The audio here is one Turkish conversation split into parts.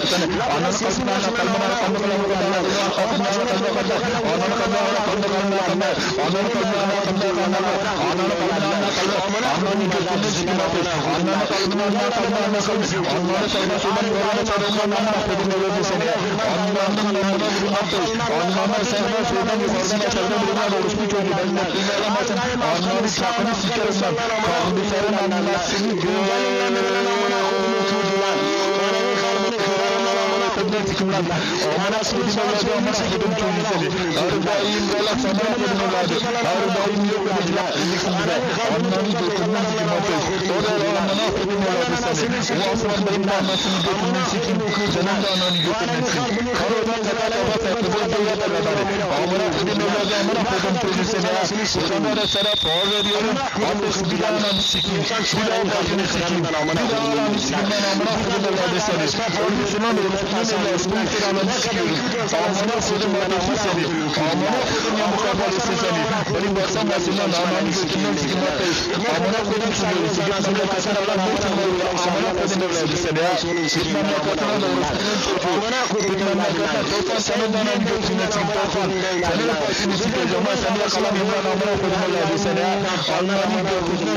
అన్నను కలుపుకున్న కల్మన కందుకులను అన్నను కల్మన కందుకులను అన్న అన్నను కల్మన కందుకులను అన్న అన్నను కల్మన కల్మన అన్నని కల్మన అన్నను కల్మన కల్మన కల్మన అన్నను కల్మన సుమన్ చదువుకున్న ప్రతినిధి seni Allah'ın yolunu attır Allah'ın sehre şuradan yukarıdan açardan bunlar oluşmuş çocuğu benimle Allah'ın şakını sikerim ben Kahviferin analar seni Dünyayı الكرام ومناصب الدولة ومناصب الجنسل أربعين دولة سبعة من الأرض أربعين يوم الهجرة والنبي بالقناص المطيس ودولة ومناصب من الأرض وأصلا بإمنا مسجد المنسك جنان أن يتنسي خروجا كذلك وتأتبون دولة الأرض ومناصب الدولة ومناصب الجنسل وكما سرى فوزر يوم أبو سبيلان مسكين سبيلان مسكين سبيلان مسكين مناصب الأرض سبيلان مسكين ülkelerde çıkıyoruz. Amına koydum ben bu seni. Amına koydum ya mukabelesi seni. Benim baksam basından anamın götünden sıkılmaktayız. Amına koydum çıkıyoruz. Gitmem yakasına lan bu çıkıyoruz. Amına koydum evladı seni ya. Gitmem yakasına da orasından çocuğu. Gitmem yakasına dostan senin anamın götünden çıkıp dostan. Senin başını çıkacağım ben seni yakalamayayım lan amına koydum evladı seni ya. Allah'ın götünden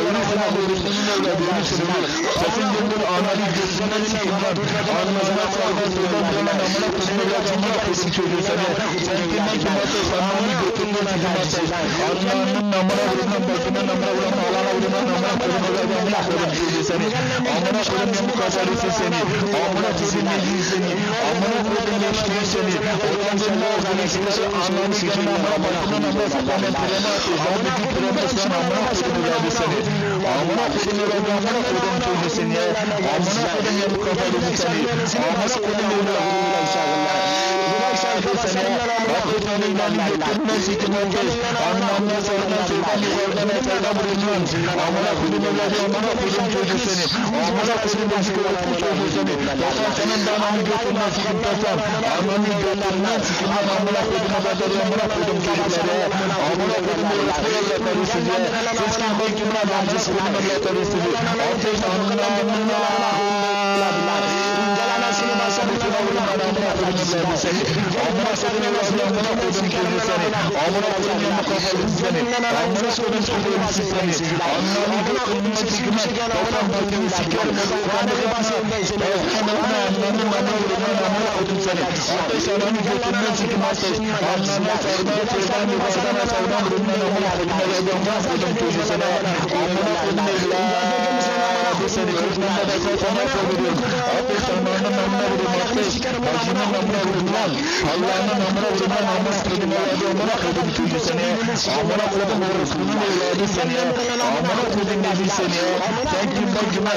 Allah'ın evladı Yusuf'un sesin gündür anali gözüne çıkmadan anlamına kalmaz olan bana namına kuzuna yakında kesin çocuğu sana sen kimden kimse anlamını götünden çıkmazsın anlamının namına vurulan başına namına vurulan alana vurulan namına kuzuna yakında kesin çocuğu sana Amına koyayım bu kafarisi seni. Amına koyayım yüzünü seni. Amına koyayım yaşlıyı seni. Oradan seni oradan seni anlamı sikeyim. Amına koyayım amına koyayım amına koyayım sen amına koyayım ya seni. Amına koyayım ya amına koyayım çocuğu seni. Amına koyayım ya bu kafarisi seni. Amına koyayım ya bu kafarisi seni. Allah'ın yanına sikimden Anlamda sağdan soldan yukarıdan eterden bulunan Amına kudum evladı amına kudum çocuğu seni Amına kudum başka yoktu çocuğu seni Dokan senin de ananı götünden sikim tasam Ananı götünden sikimden amına kudum evladı amına kudum çocukları Amına kudum orospu evlatları sizi Siz kan koy kimler amcısı kudum evlatları sizi Ateş amına amına Allah'ın yanına sikimden amına kudum evlatları sizi Amına kudum evlatları amına öldürdü seni. Amına kodum yanına kafalı seni. Amına kodum kafalı seni. Anlamı kodum sikmez. Kafam batını siker. Kur'an'ı kımasın. Hemen anlamı bana öldürdü. Amına kodum seni. Ateş ananı götürme sikmezsiz. Anlamı sardan sardan yuvardan sardan kudumdan amına kodum. Amına kodum çocuğu sana. Amına kodum evlat. Seni kırmızı da kafana kovuyor. Ateş ananı amına kodum vurayım ateş. Bacının namına vurayım lan. Allah'ın namına vurayım lan. Amına koydum evladı. Amına koydum çocuğu seni. Amına koydum orospunun evladı seni. Amına koydum dedi seni. Sen kim ben kime